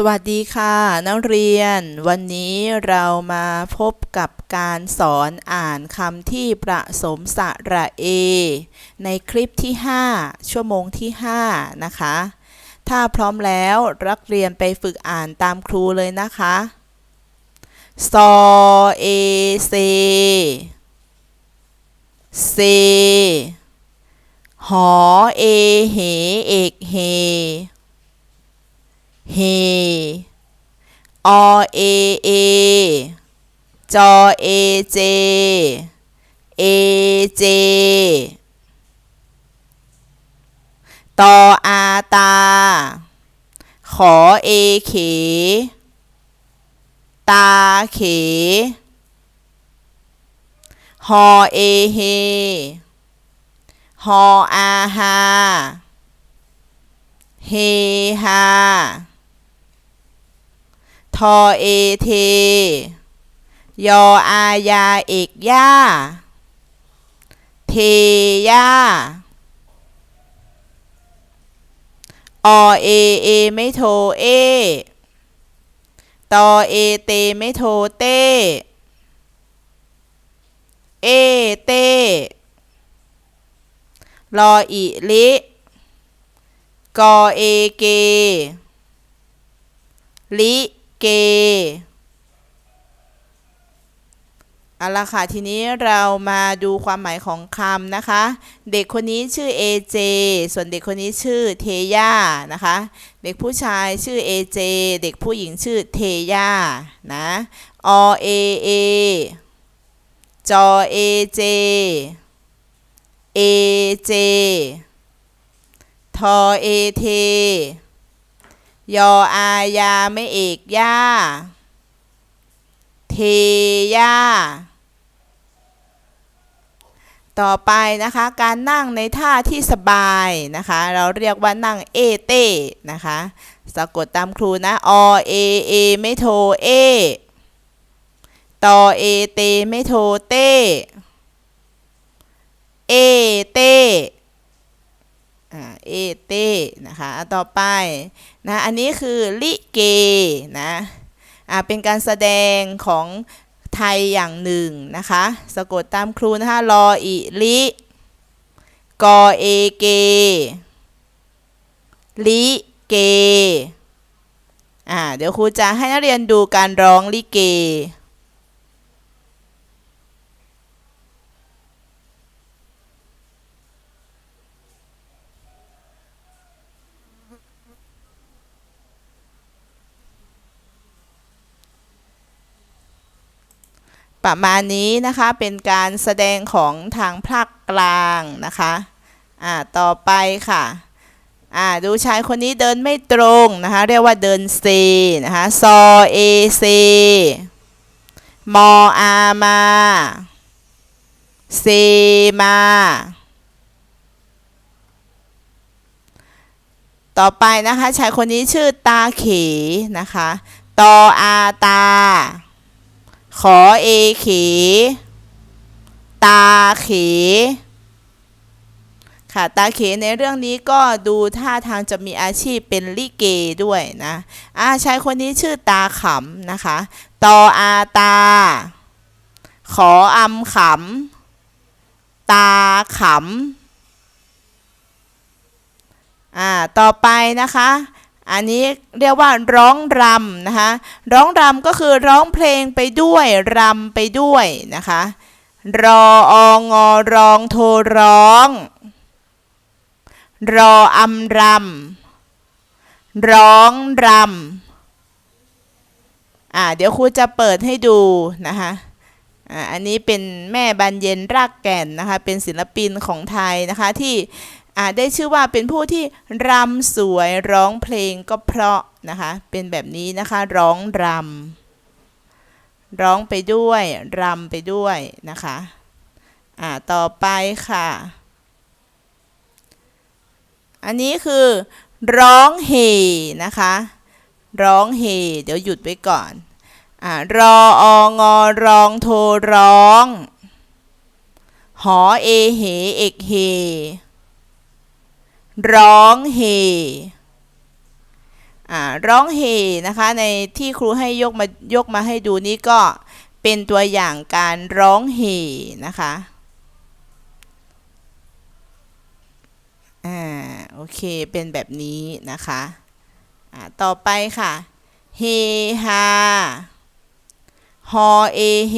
สวัสดีค่ะ นักเรียน วันนี้เรามาพบกับการสอนอ่านคำที่ประสมสระเอ ในคลิปที่ 5 ชั่วโมงที่ 5 นะคะ ถ้าพร้อมแล้วนักเรียนไปฝึกอ่านตามครูเลยนะคะซอเอเซเซหอเอเหเอกเฮ เฮอเอเอจอเอเจ เอเจ ตออาตา ขอเอเข ตาเข ฮอเอเฮ ฮออาฮา เฮฮา ทอเอเท ยออายาเอกย่า เทย่าอเอเอไม่โทเอ ตอเอเตไม่โทเต เอเต รออิลิกอเอเกลิ เกเอาละค่ะ ทีนี้เรามาดูความหมายของคำนะคะ เด็กคนนี้ชื่อ AJ ส่วนเด็กคนนี้ชื่อเทย่านะคะ เด็กผู้ชายชื่อ AJ เด็กผู้หญิงชื่อเทย่านะอเอเอจอเอเจเอเจทอเอเท ยออายาไม่เอกย่า เทย่า ต่อไปนะคะ การนั่งในท่าที่สบายนะคะ เราเรียกว่านั่งเอเต้นะคะ สะกดตามครูนะ อเอเอไม่โทเอตอเอเตไม่โทเต้ เอเต้ เอเตนะคะต่อไปนะอันนี้คือลิเกนะอ่าเป็นการแสดงของไทยอย่างหนึ่งนะคะสะกดตามครูนะคะรออิลิกอเอเกลิเกอ่าเดี๋ยวครูจะให้นักเรียนดูการร้องลิเก ประมาณนี้นะคะเป็นการแสดงของทางภาคกลางนะคะอ่าต่อไปค่ะอ่าดูชายคนนี้เดินไม่ตรงนะคะเรียกว่าเดินเซนะคะซอเอเซมออามาเซมาต่อไปนะคะชายคนนี้ชื่อตาเขนะคะตออาตา ขอเอเข ตาเข ค่ะ ตาเขในเรื่องนี้ก็ดูท่าทางจะมีอาชีพเป็นลิเกด้วยนะอาชายคนนี้ชื่อตาขำนะคะ ตออาตา ขออำขำ ตาขำ อ่า ต่อไปนะคะ อันนี้เรียกว่าร้องรำนะคะร้องรำก็คือร้องเพลงไปด้วยรำไปด้วยนะคะรอองอรองโทร้อง รออำรำร้องรำอ่าเดี๋ยวครูจะเปิดให้ดูนะคะอ่าอันนี้เป็นแม่บรรเย็นรากแก่นนะคะ เป็นศิลปินของไทยนะคะที่ ได้ชื่อว่าเป็นผู้ที่รำสวยร้องเพลงก็เพราะนะคะ เป็นแบบนี้นะคะร้องรำร้องไปด้วยรำไปด้วยนะคะอ่าต่อไปค่ะ อันนี้คือ ร้องเฮนะคะ ร้องเฮเดี๋ยวหยุดไว้ก่อนอ่ารอองอรองโทร้อง หอเอเหเอกเฮ ร้องเฮร้องเฮนะคะ ในที่ครูให้ยกมายกมาให้ดูนี้ก็เป็นตัวอย่างการร้องเฮนะคะ อ่า โอเค เป็นแบบนี้นะคะ อ่า ต่อไปค่ะ เฮฮา ฮอเอเฮ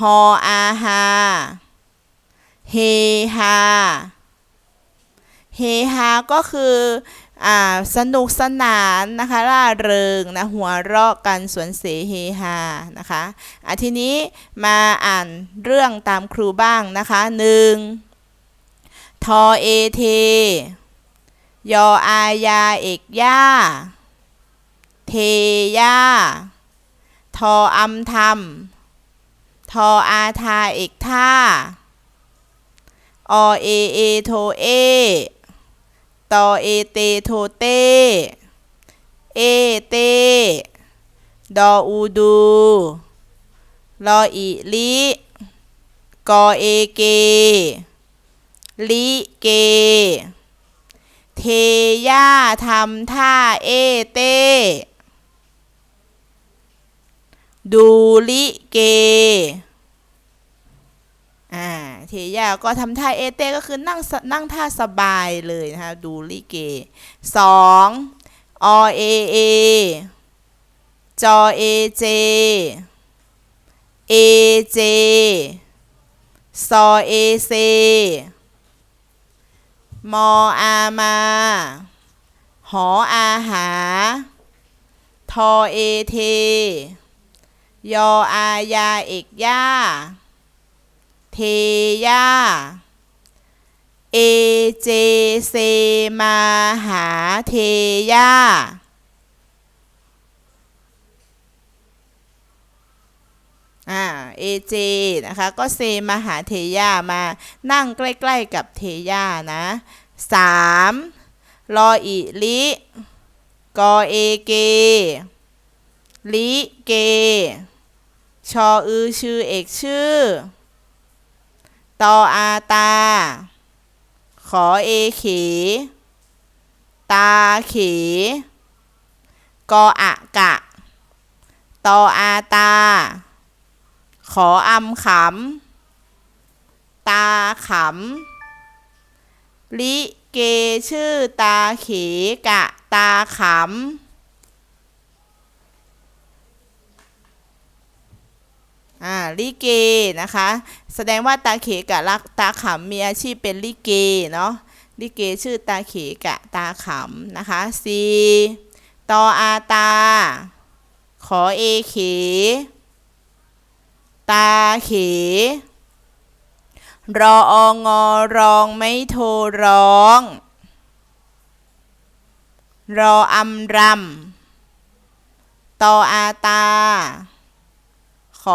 ฮออาฮา เฮฮา เฮฮาก็คืออ่าสนุกสนานนะคะร่าเริงนะหัวเราะกันสวนเสเฮฮานะคะอะทีนี้มาอ่านเรื่องตามครูบ้างนะคะหนึ่งทอเอเทยออายาเอกย่าเทย่าทออัมทำทออาทาเอกท่า อเอเอโทเอ ตอเอเตโทเต เอเต ดออูดูลออีลิกอเอเก ลิเก เทย่าทำท่าเอเต ดูลิเก อ่าเทย่าก็ทำท่าเอเต้ก็คือนั่งนั่งท่าสบายเลยนะคะดูลิเกสองอเอเอจอเอเจเอเจซอเอเซมออามา หออาหา ทอเอเท ยออายาเอกย่า เทยาเอเจเซมาหาเทยาอ่าเอเจนะคะ ก็เซมาหาเทย่ามานั่งใกล้ ๆ กับเทย่านะสามรออิลิกอเอเกลิเก ชออือชื่อเอกชื่อ ตออาตา ขอเอเข ตาเข กออะกะ ตออาตา ขออำขำ ตาขำ ลิเกชื่อตาเขกะตาขำ อ่าลิเกนะคะ แสดงว่าตาเขกะรักตาขำมีอาชีพเป็นลิเกเนาะลิเกชื่อตาเขกะตาขำนะคะสีตออาตา ขอเอเข ตาเข รอองอรองไม่โทรร้อง รออำรำตออาตา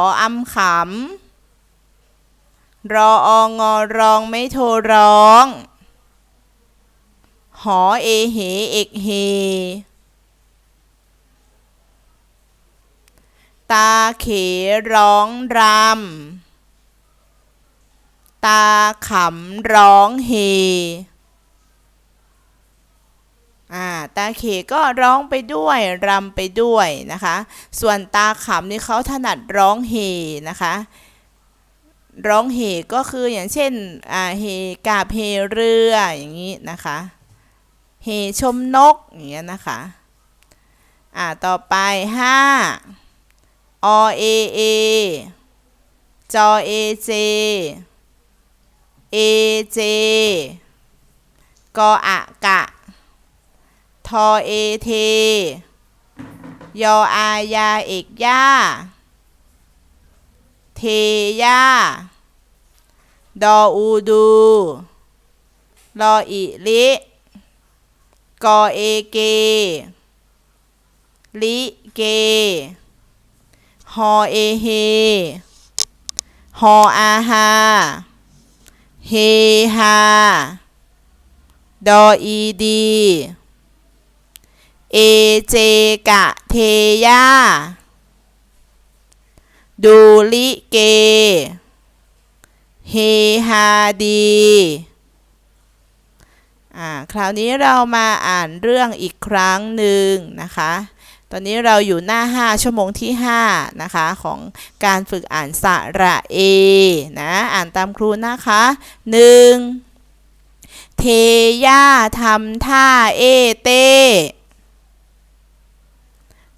ออำขำรอองอรองไม่โทรร้อง หอเอเหเอกเฮ ตาเขร้องรำตาขำร้องเฮ อ่าตาเขก็ร้องไปด้วยรำไปด้วยนะคะ ส่วนตาขำนี่เขาถนัดร้องเฮนะคะ ร้องเฮก็คืออย่างเช่นอ่าเฮกาบเฮเรืออย่างนี้นะคะเฮชมนกอย่างเงี้ยนะคะอ่าต่อไปห้าอเอเอจอเอเจเอเจกออะกะ ทอเอเท ยออายาเอกย่า เทย่า ดออูดู รออิลิกอเอเก ลิเก ฮอเอเฮ ฮออาฮา เฮฮา ดออีดี เอเจกะเทย่าดูลิเก เฮฮาดีอ่าคราวนี้เรามาอ่านเรื่องอีกครั้งหนึ่งนะคะ ตอนนี้เราอยู่หน้า 5 ชั่วโมงที่ 5 นะคะ ของการฝึกอ่านสระเอนะ อ่านตามครูนะคะ 1. เทย่าทำท่าเอเต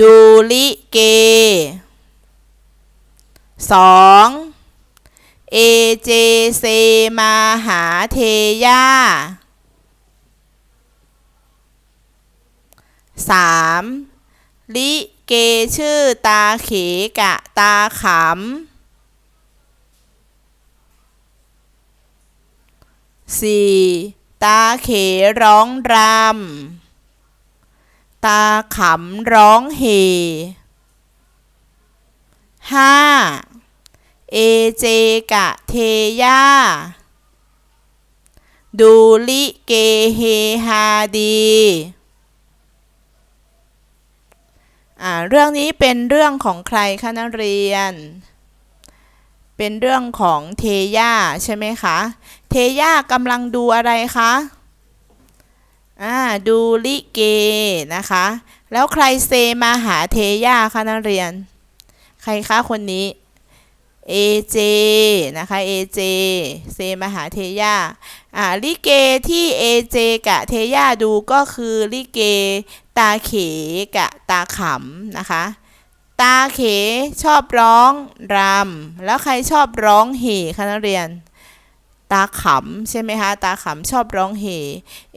ดูลิเก 2. เอเจเซมาหาเทย่า 3. ลิเกชื่อตาเขกะตาขำ 4. ตาเขร้องรำ ตาขำร้องเฮ 5. เอเจกะเทย่าดูลิเกเฮฮาดีอ่าเรื่องนี้เป็นเรื่องของใครคะนักเรียน เป็นเรื่องของเทย่าใช่ไหมคะ เทย่ากำลังดูอะไรคะ อ่าดูลิเกนะคะ แล้วใครเซมาหาเทย่าคะนักเรียน ใครคะคนนี้เอเจนะคะเอเจเซมาหาเทย่าอ่าลิเกที่เอเจกะเทย่าดูก็คือลิเกตาเขกะตาขำนะคะ ตาเขชอบร้องรำแล้วใครชอบร้องเฮคะนักเรียน ตาขำใช่ไหมคะตาขำชอบร้องเฮ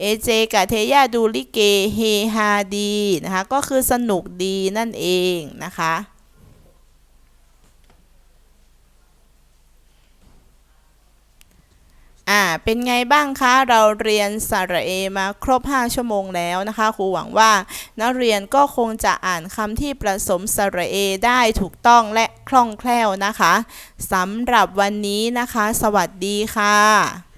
เอเจกับเทย่าดูลิเกเฮฮาดีนะคะก็คือสนุกดีนั่นเองนะคะ อ่าเป็นไงบ้างคะ เราเรียนสระเอมาครบ 5 ชั่วโมงแล้วนะคะครูหวังว่านักเรียนก็คงจะอ่านคำที่ผสมสระเอได้ถูกต้องและคล่องแคล่วนะคะสำหรับวันนี้นะคะ สวัสดีค่ะ